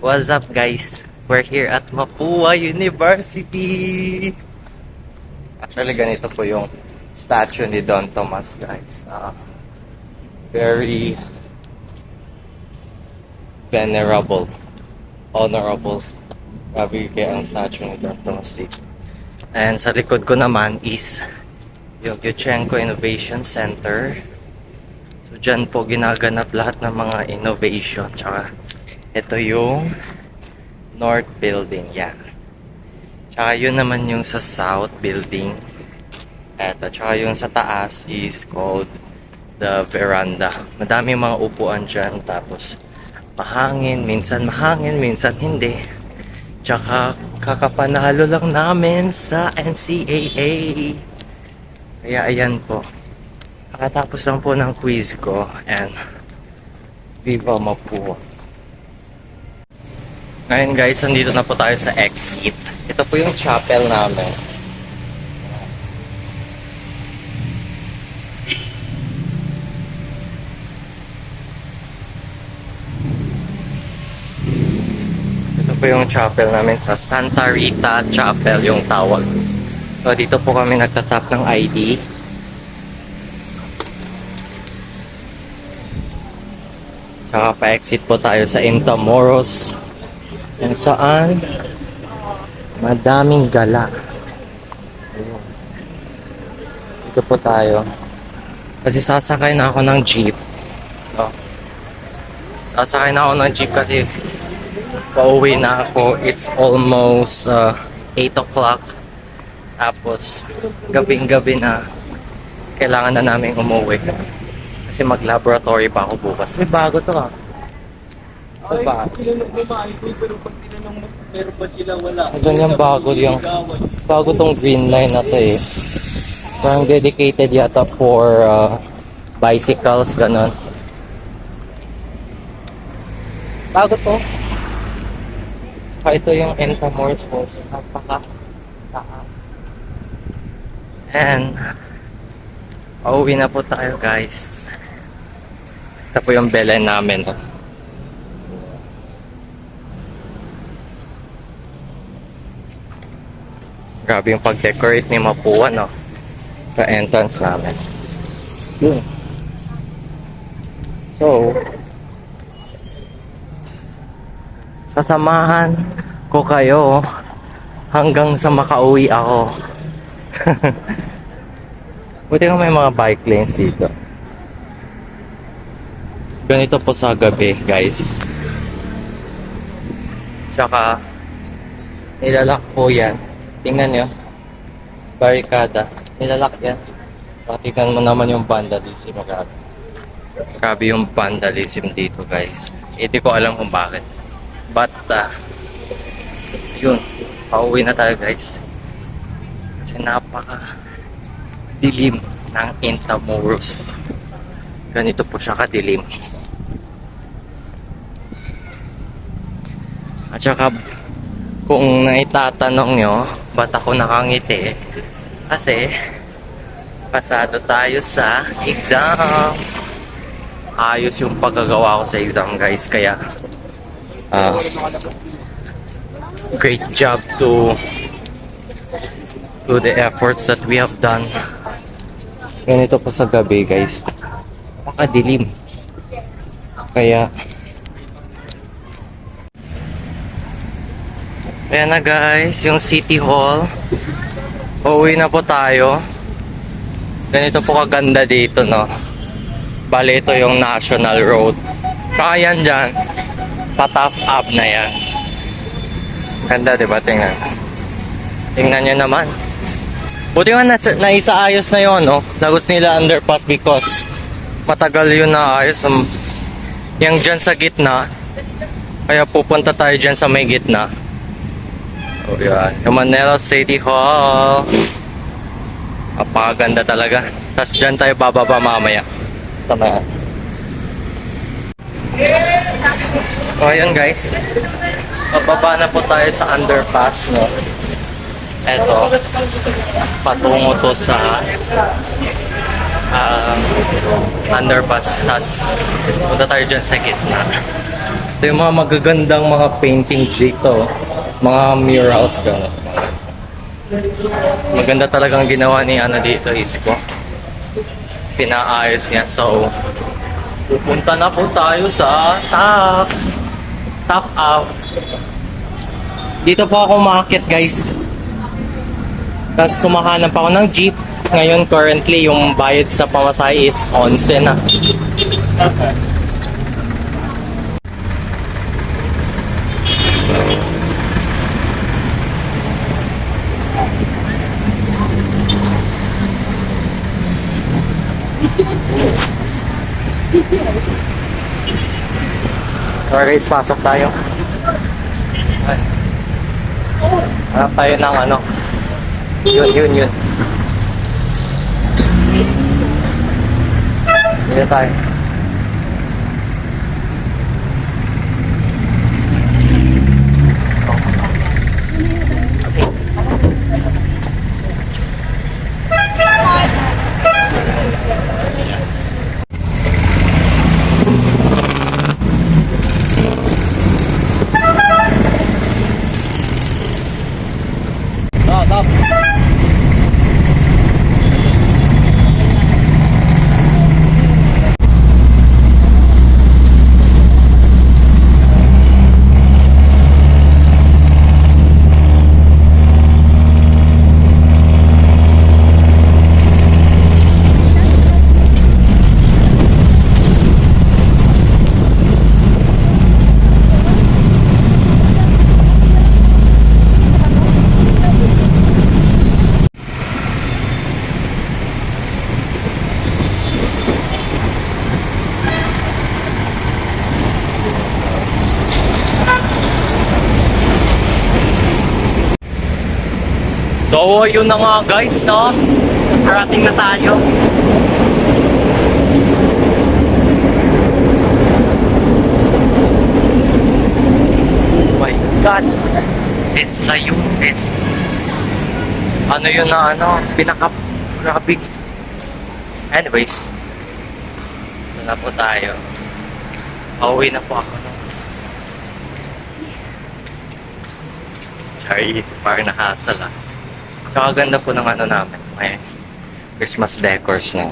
What's up guys? We're here at Mapua University. Actually ganito po yung statue ni Don Tomas guys. Ah, very venerable, honorable. Grabe kaya ang statue ni Don Tomas dito. And sa likod ko naman is yung Yuchenko Innovation Center. So dyan po ginaganap lahat ng mga innovation. Tsaka ito yung North Building. Yan. Tsaka yun naman yung sa South Building. Eto. Tsaka yung sa taas is called the veranda. Madami mga upuan dyan. Tapos mahangin. Minsan mahangin. Minsan hindi. Tsaka kakapanalo lang namin sa NCAA. Kaya ayan po. Nakatapos lang po ng quiz ko and Viva Mapua. Ngayon guys, nandito na po tayo sa exit. Ito po yung chapel namin. Ito po yung chapel namin sa Santa Rita Chapel yung tawag. So dito po kami nagtatap ng ID. Tsaka pa-exit po tayo sa Intramuros. Kung saan madaming gala. Ayun. Dito po tayo. Kasi sasakay na ako ng jeep. No? Sasakay na ako ng jeep kasi pauwi na ako. It's almost uh, 8 o'clock. Tapos, gabing-gabi na, kailangan na namin umuwi. Kasi mag-laboratory pa ako bukas. May bago to ah. May bago. Tinanong mo ma-ID pero pag tinanong mo meron ba sila wala. Yung bago yung bago tong green line na to eh. Parang dedicated yata for uh, bicycles, ganon. Bago to. Ah, ito yung Entamores Falls. Napaka taas. And pauwi na po tayo guys. Ito po yung Belen namin. Oh. Grabe yung pag-decorate ni Mapua, no? Sa entrance namin. So, sasamahan ko kayo hanggang sa makauwi ako. Buti nga may mga bike lanes dito. Ganito po sa gabi, guys. Tsaka, nilalak po yan. Tingnan nyo. Barikada. Nilalak yan. Tingnan mo naman yung vandalism. Grabe. Grabe yung vandalism dito guys. Hindi ko alam kung bakit. But, uh, yun. Pauwi na tayo guys. Kasi napaka dilim ng Intramuros. Ganito po siya kadilim. At saka, kung naitatanong nyo, ba't ako nakangiti? Kasi, pasado tayo sa exam. Ayos yung paggagawa ko sa exam, guys. Kaya, ah, great job to to the efforts that we have done. Ganito po sa gabi, guys. Napakadilim. Kaya, Ayan na guys, yung City Hall. Uuwi na po tayo. Ganito po kaganda dito, no? Bali, ito yung National Road. Saka yan dyan, pataf up na yan. Ganda, di ba? Tingnan. Tingnan nyo naman. Buti nga nas- naisaayos na yun, no? Lagos nila underpass because matagal yun na ayos. Um, Yung dyan sa gitna, kaya pupunta tayo dyan sa may gitna. Oh, yan. Yung Manila City Hall. Napakaganda talaga. Tapos dyan tayo bababa mamaya. Sa may... So, ayan guys. Bababa na po tayo sa underpass, no? Eto. Patungo to sa um, underpass. Tapos punta tayo dyan sa gitna. Ito yung mga magagandang mga painting dito. Mga murals gano'n. Maganda talagang ginawa ni ano dito, Isko. Pinaayos niya. So, pupunta na po tayo sa TAF. TAF Ave. Dito po ako umakit guys. Tapos sumahanap ako ng jeep. Ngayon currently yung bayad sa pamasahe is 11 na. Okay guys, pasok tayo. Ay. Hanap tayo ng ano. Yun, yun, yun. Dito tayo. So, yun na nga guys, no? Karating na tayo. Oh my God! Tesla yun, Tesla. Ano yun na ano, pinaka grabe. Anyways, ito na po tayo. Pauwi na po ako. No? Charis, parang nakasal ah. Kakaganda po ng ano namin. May Christmas decors na.